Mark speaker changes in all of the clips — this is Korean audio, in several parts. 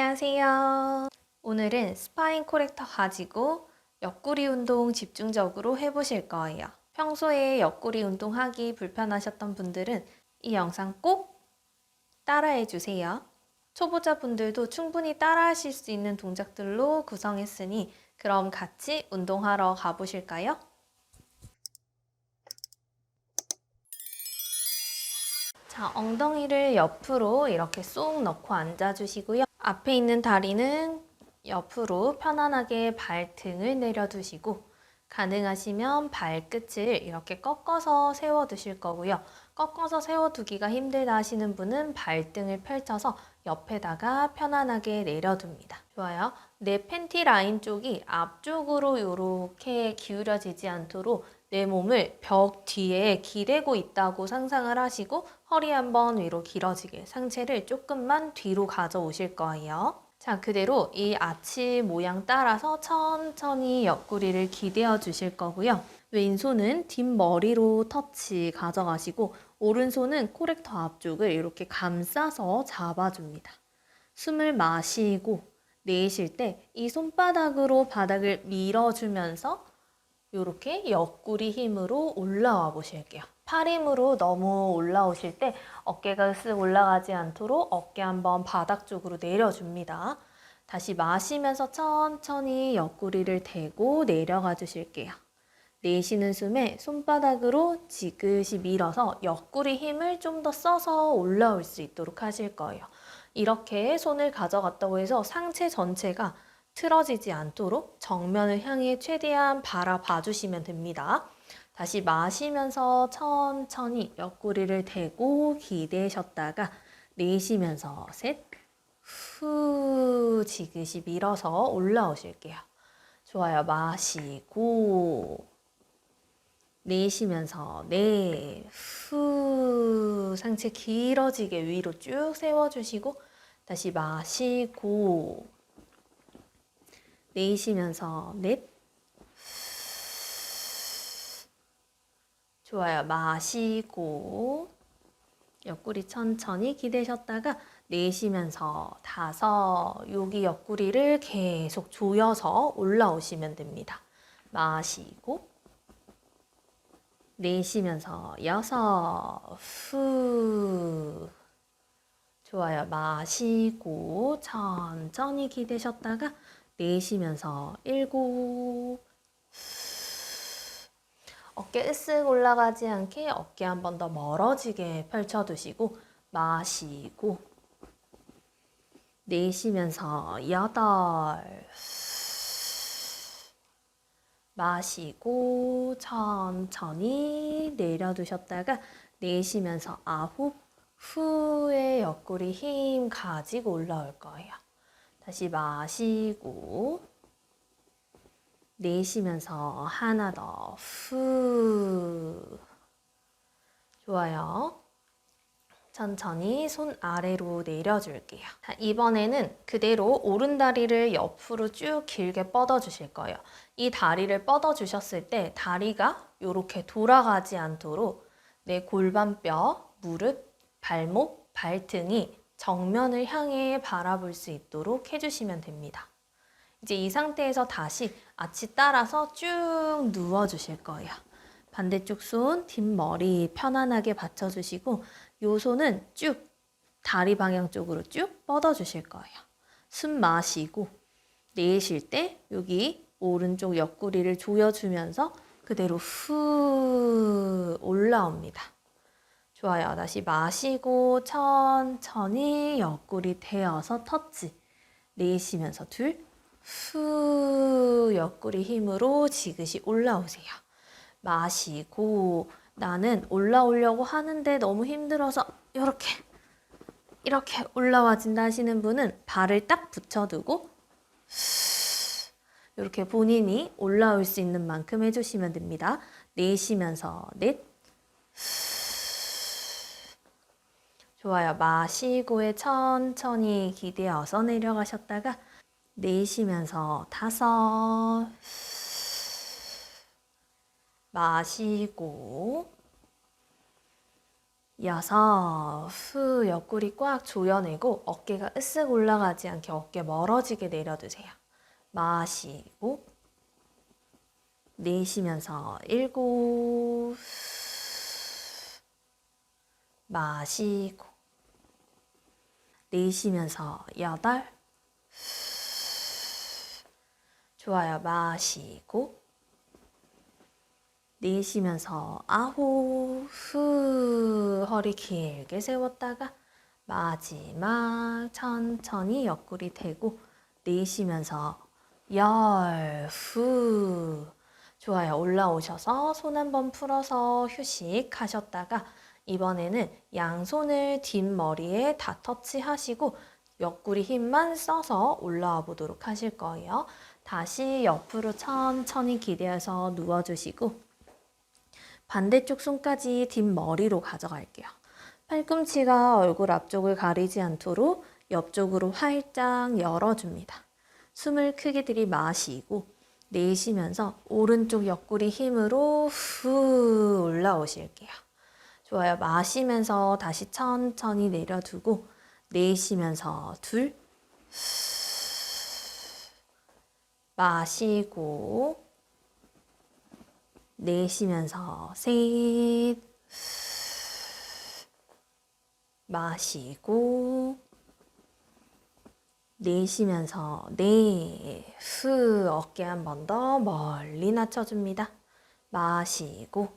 Speaker 1: 안녕하세요. 오늘은 스파인 코렉터 가지고 옆구리 운동 집중적으로 해보실 거예요. 평소에 옆구리 운동하기 불편하셨던 분들은 이 영상 꼭 따라해 주세요. 초보자분들도 충분히 따라하실 수 있는 동작들로 구성했으니 그럼 같이 운동하러 가보실까요? 자, 엉덩이를 옆으로 이렇게 쏙 넣고 앉아주시고요. 앞에 있는 다리는 옆으로 편안하게 발등을 내려두시고 가능하시면 발끝을 이렇게 꺾어서 세워두실 거고요. 꺾어서 세워두기가 힘들다 하시는 분은 발등을 펼쳐서 옆에다가 편안하게 내려둡니다. 좋아요. 내 팬티 라인 쪽이 앞쪽으로 이렇게 기울여지지 않도록 내 몸을 벽 뒤에 기대고 있다고 상상을 하시고 허리 한번 위로 길어지게 상체를 조금만 뒤로 가져오실 거예요. 자, 그대로 이 아치 모양 따라서 천천히 옆구리를 기대어 주실 거고요. 왼손은 뒷머리로 터치 가져가시고 오른손은 코렉터 앞쪽을 이렇게 감싸서 잡아줍니다. 숨을 마시고 내쉴 때 이 손바닥으로 바닥을 밀어주면서 이렇게 옆구리 힘으로 올라와 보실게요. 팔 힘으로 너무 올라오실 때 어깨가 쓱 올라가지 않도록 어깨 한번 바닥 쪽으로 내려줍니다. 다시 마시면서 천천히 옆구리를 대고 내려가 주실게요. 내쉬는 숨에 손바닥으로 지그시 밀어서 옆구리 힘을 좀 더 써서 올라올 수 있도록 하실 거예요. 이렇게 손을 가져갔다고 해서 상체 전체가 틀어지지 않도록 정면을 향해 최대한 바라봐 주시면 됩니다. 다시 마시면서 천천히 옆구리를 대고 기대셨다가 내쉬면서 셋, 후 지그시 밀어서 올라오실게요. 좋아요. 마시고 내쉬면서 네, 후 상체 길어지게 위로 쭉 세워주시고 다시 마시고 내쉬면서 넷 좋아요. 마시고 옆구리 천천히 기대셨다가 내쉬면서 다섯 여기 옆구리를 계속 조여서 올라오시면 됩니다. 마시고 내쉬면서 여섯 후 좋아요. 마시고 천천히 기대셨다가 내쉬면서 일곱 어깨 으쓱 올라가지 않게 어깨 한 번 더 멀어지게 펼쳐두시고 마시고 내쉬면서 여덟 마시고 천천히 내려두셨다가 내쉬면서 아홉 후에 옆구리 힘 가지고 올라올 거예요. 다시 마시고 내쉬면서 하나 더 후. 좋아요. 천천히 손 아래로 내려줄게요. 자, 이번에는 그대로 오른 다리를 옆으로 쭉 길게 뻗어 주실 거예요. 이 다리를 뻗어 주셨을 때 다리가 이렇게 돌아가지 않도록 내 골반뼈, 무릎, 발목, 발등이 정면을 향해 바라볼 수 있도록 해주시면 됩니다. 이제 이 상태에서 다시 아치 따라서 쭉 누워 주실 거예요. 반대쪽 손 뒷머리 편안하게 받쳐 주시고 요 손은 쭉 다리 방향 쪽으로 쭉 뻗어 주실 거예요. 숨 마시고 내쉴 때 여기 오른쪽 옆구리를 조여 주면서 그대로 후 올라옵니다. 좋아요. 다시 마시고 천천히 옆구리 대어서 터치. 내쉬면서 둘, 후 옆구리 힘으로 지그시 올라오세요. 마시고 나는 올라오려고 하는데 너무 힘들어서 이렇게 이렇게 올라와진다 하시는 분은 발을 딱 붙여두고 이렇게 본인이 올라올 수 있는 만큼 해주시면 됩니다. 내쉬면서 넷 좋아요. 마시고에 천천히 기대어서 내려가셨다가 내쉬면서 다섯 마시고 여섯, 후, 옆구리 꽉 조여내고 어깨가 으쓱 올라가지 않게 어깨 멀어지게 내려두세요. 마시고, 내쉬면서 일곱, 마시고, 내쉬면서 여덟, 좋아요. 마시고, 내쉬면서 아홉 후 허리 길게 세웠다가 마지막 천천히 옆구리 대고 내쉬면서 열후 좋아요 올라오셔서 손 한번 풀어서 휴식하셨다가 이번에는 양손을 뒷머리에 다 터치하시고 옆구리 힘만 써서 올라와 보도록 하실 거예요. 다시 옆으로 천천히 기대어서 누워주시고 반대쪽 손까지 뒷머리로 가져갈게요. 팔꿈치가 얼굴 앞쪽을 가리지 않도록 옆쪽으로 활짝 열어줍니다. 숨을 크게 들이마시고 내쉬면서 오른쪽 옆구리 힘으로 후 올라오실게요. 좋아요. 마시면서 다시 천천히 내려두고 내쉬면서 둘 마시고 내쉬면서 셋 마시고 내쉬면서 넷후 어깨 한 번 더 멀리 낮춰줍니다. 마시고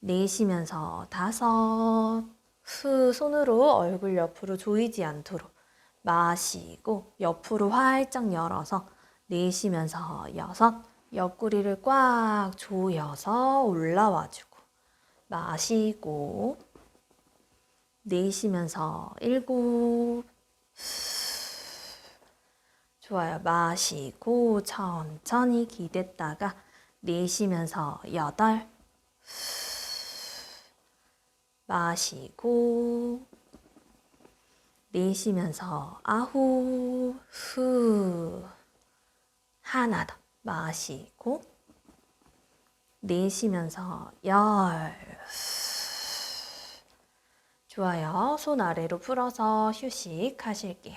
Speaker 1: 내쉬면서 다섯 후 손으로 얼굴 옆으로 조이지 않도록 마시고 옆으로 활짝 열어서 내쉬면서 여섯 옆구리를 꽉 조여서 올라와주고 마시고 내쉬면서 일곱. 좋아요. 마시고 천천히 기댔다가 내쉬면서 여덟. 마시고 내쉬면서 아홉. 후 하나 더 마시고 내쉬면서 열 좋아요. 손 아래로 풀어서 휴식하실게요.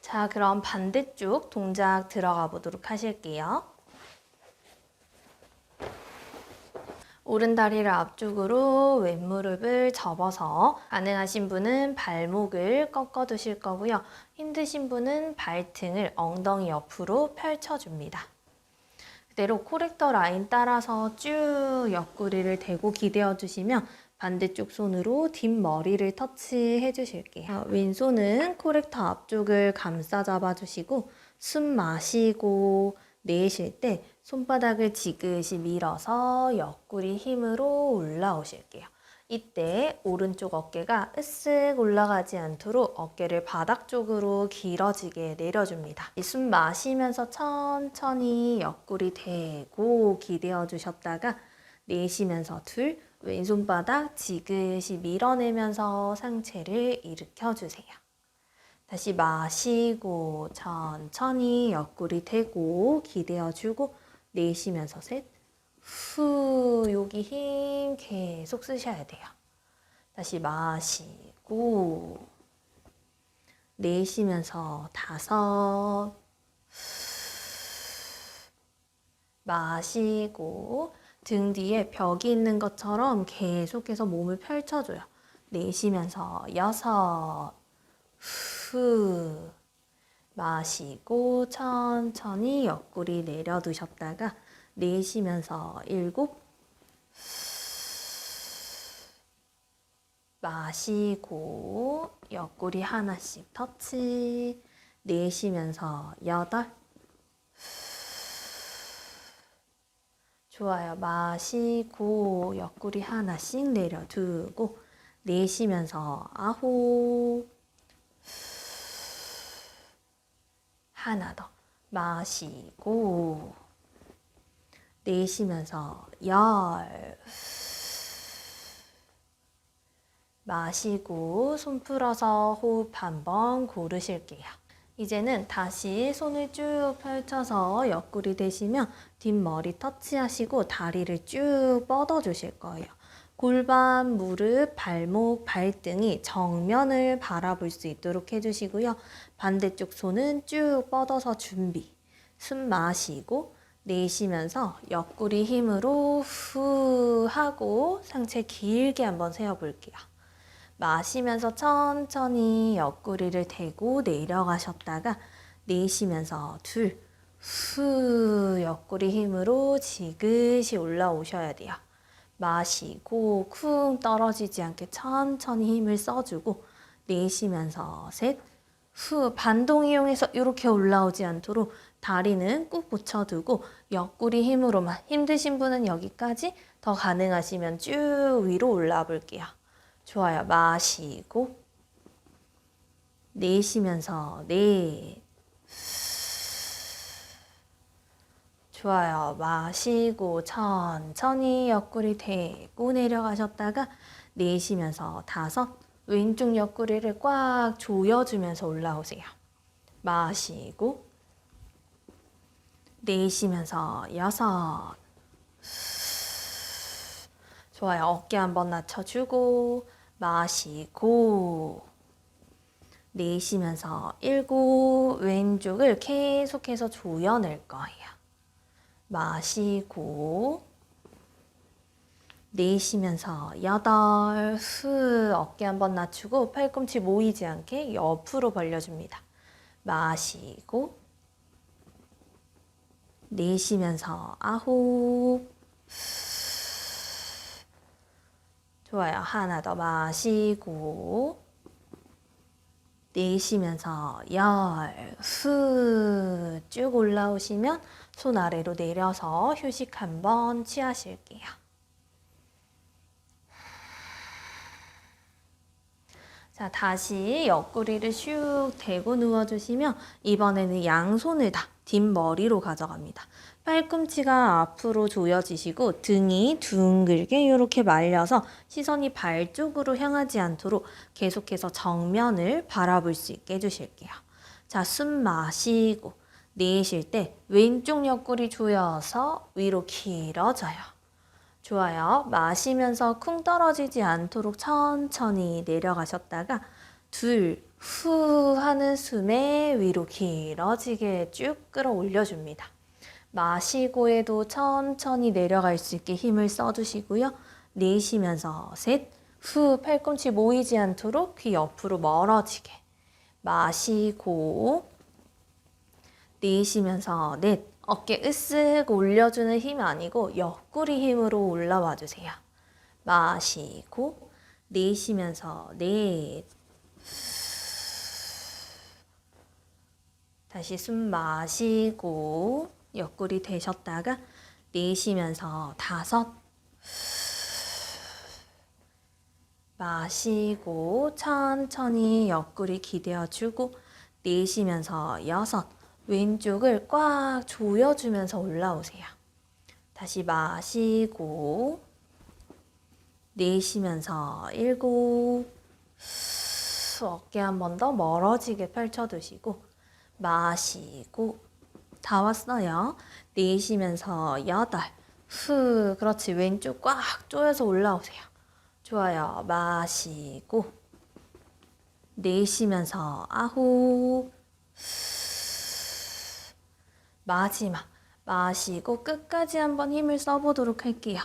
Speaker 1: 자, 그럼 반대쪽 동작 들어가 보도록 하실게요. 오른 다리를 앞쪽으로 왼무릎을 접어서 가능하신 분은 발목을 꺾어 두실 거고요. 힘드신 분은 발등을 엉덩이 옆으로 펼쳐줍니다. 그대로 코렉터 라인 따라서 쭉 옆구리를 대고 기대어 주시면 반대쪽 손으로 뒷머리를 터치해 주실게요. 어, 왼손은 코렉터 앞쪽을 감싸 잡아 주시고 숨 마시고 내쉴 때 손바닥을 지그시 밀어서 옆구리 힘으로 올라오실게요. 이때 오른쪽 어깨가 으쓱 올라가지 않도록 어깨를 바닥 쪽으로 길어지게 내려줍니다. 숨 마시면서 천천히 옆구리 대고 기대어 주셨다가 내쉬면서 둘, 왼손바닥 지그시 밀어내면서 상체를 일으켜 주세요. 다시 마시고 천천히 옆구리 대고 기대어 주고 내쉬면서 셋, 후 여기 힘 계속 쓰셔야 돼요. 다시 마시고 내쉬면서 다섯 마시고 등 뒤에 벽이 있는 것처럼 계속해서 몸을 펼쳐줘요. 내쉬면서 여섯 후 마시고 천천히 옆구리 내려두셨다가 내쉬면서 일곱 마시고 옆구리 하나씩 터치 내쉬면서 여덟 좋아요. 마시고 옆구리 하나씩 내려두고 내쉬면서 아홉 하나 더 마시고 내쉬면서 열 마시고 손 풀어서 호흡 한번 고르실게요. 이제는 다시 손을 쭉 펼쳐서 옆구리 대시면 뒷머리 터치하시고 다리를 쭉 뻗어 주실 거예요. 골반, 무릎, 발목, 발등이 정면을 바라볼 수 있도록 해주시고요. 반대쪽 손은 쭉 뻗어서 준비. 숨 마시고 내쉬면서 옆구리 힘으로 후 하고 상체 길게 한번 세워볼게요. 마시면서 천천히 옆구리를 대고 내려가셨다가 내쉬면서 둘, 후 옆구리 힘으로 지그시 올라오셔야 돼요. 마시고 쿵 떨어지지 않게 천천히 힘을 써주고 내쉬면서 셋, 후 반동 이용해서 이렇게 올라오지 않도록 다리는 꾹 붙여두고 옆구리 힘으로만 힘드신 분은 여기까지 더 가능하시면 쭉 위로 올라와 볼게요. 좋아요. 마시고 내쉬면서 넷 좋아요. 마시고 천천히 옆구리 대고 내려가셨다가 내쉬면서 다섯 왼쪽 옆구리를 꽉 조여주면서 올라오세요. 마시고 내쉬면서 여섯 좋아요. 어깨 한번 낮춰주고 마시고 내쉬면서 일곱 왼쪽을 계속해서 조여낼 거예요. 마시고 내쉬면서 여덟 후 어깨 한번 낮추고 팔꿈치 모이지 않게 옆으로 벌려줍니다. 마시고 내쉬면서 아홉 좋아요. 하나 더 마시고 내쉬면서 열, 후, 쭉 올라오시면 손 아래로 내려서 휴식 한번 취하실게요. 자, 다시 옆구리를 슉 대고 누워주시면 이번에는 양손을 다 뒷머리로 가져갑니다. 팔꿈치가 앞으로 조여지시고 등이 둥글게 이렇게 말려서 시선이 발 쪽으로 향하지 않도록 계속해서 정면을 바라볼 수 있게 해주실게요. 자, 숨 마시고 내쉴 때 왼쪽 옆구리 조여서 위로 길어져요. 좋아요. 마시면서 쿵 떨어지지 않도록 천천히 내려가셨다가 둘, 후 하는 숨에 위로 길어지게 쭉 끌어올려줍니다. 마시고 해도 천천히 내려갈 수 있게 힘을 써주시고요. 내쉬면서 셋, 후 팔꿈치 모이지 않도록 귀 옆으로 멀어지게. 마시고 내쉬면서 넷, 어깨 으쓱 올려주는 힘 아니고 옆구리 힘으로 올라와 주세요. 마시고 내쉬면서 넷, 다시 숨 마시고 옆구리 대셨다가 내쉬면서 다섯 마시고 천천히 옆구리 기대어 주고 내쉬면서 여섯 왼쪽을 꽉 조여주면서 올라오세요. 다시 마시고 내쉬면서 일곱 어깨 한 번 더 멀어지게 펼쳐두시고 마시고 다 왔어요. 내쉬면서 여덟 후 그렇지 왼쪽 꽉 조여서 올라오세요. 좋아요. 마시고 내쉬면서 아홉 마지막 마시고 끝까지 한번 힘을 써보도록 할게요.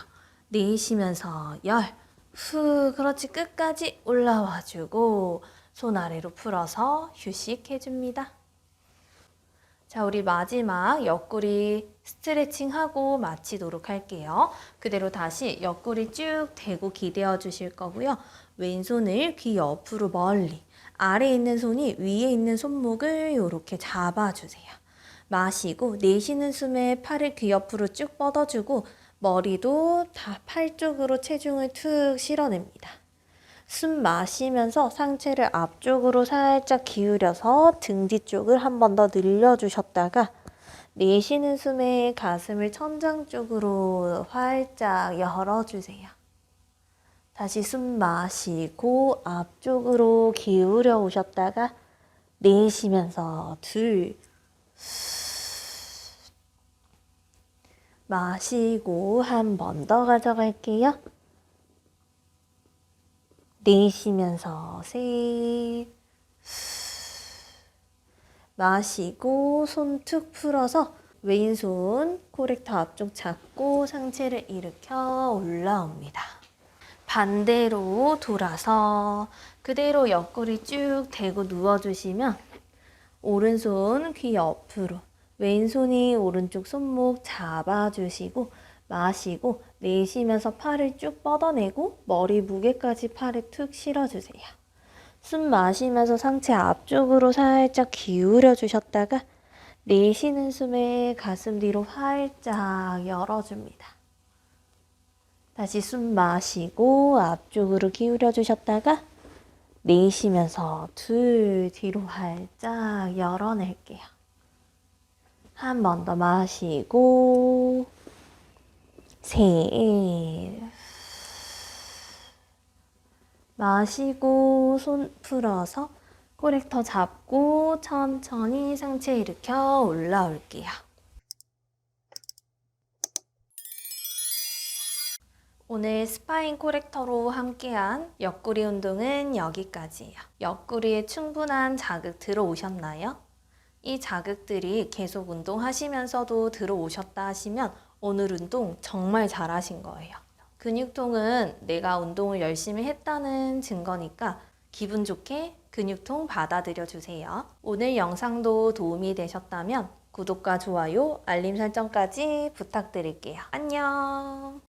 Speaker 1: 내쉬면서 열 후 그렇지 끝까지 올라와주고 손 아래로 풀어서 휴식해줍니다. 자, 우리 마지막 옆구리 스트레칭 하고 마치도록 할게요. 그대로 다시 옆구리 쭉 대고 기대어 주실 거고요. 왼손을 귀 옆으로 멀리, 아래에 있는 손이 위에 있는 손목을 이렇게 잡아주세요. 마시고 내쉬는 숨에 팔을 귀 옆으로 쭉 뻗어주고 머리도 다 팔 쪽으로 체중을 툭 실어냅니다. 숨 마시면서 상체를 앞쪽으로 살짝 기울여서 등 뒤쪽을 한 번 더 늘려주셨다가 내쉬는 숨에 가슴을 천장 쪽으로 활짝 열어주세요. 다시 숨 마시고 앞쪽으로 기울여 오셨다가 내쉬면서 둘 마시고 한 번 더 가져갈게요. 내쉬면서 셋. 마시고 손 툭 풀어서 왼손 코렉터 앞쪽 잡고 상체를 일으켜 올라옵니다. 반대로 돌아서 그대로 옆구리 쭉 대고 누워주시면 오른손 귀 옆으로 왼손이 오른쪽 손목 잡아주시고 마시고 내쉬면서 팔을 쭉 뻗어내고 머리 무게까지 팔에 툭 실어주세요. 숨 마시면서 상체 앞쪽으로 살짝 기울여 주셨다가 내쉬는 숨에 가슴 뒤로 활짝 열어줍니다. 다시 숨 마시고 앞쪽으로 기울여 주셨다가 내쉬면서 둘 뒤로 활짝 열어낼게요. 한 번 더 마시고 셋 마시고 손 풀어서 코렉터 잡고 천천히 상체 일으켜 올라올게요. 오늘 스파인 코렉터로 함께한 옆구리 운동은 여기까지예요. 옆구리에 충분한 자극 들어오셨나요? 이 자극들이 계속 운동하시면서도 들어오셨다 하시면 오늘 운동 정말 잘하신 거예요. 근육통은 내가 운동을 열심히 했다는 증거니까 기분 좋게 근육통 받아들여 주세요. 오늘 영상도 도움이 되셨다면 구독과 좋아요, 알림 설정까지 부탁드릴게요. 안녕!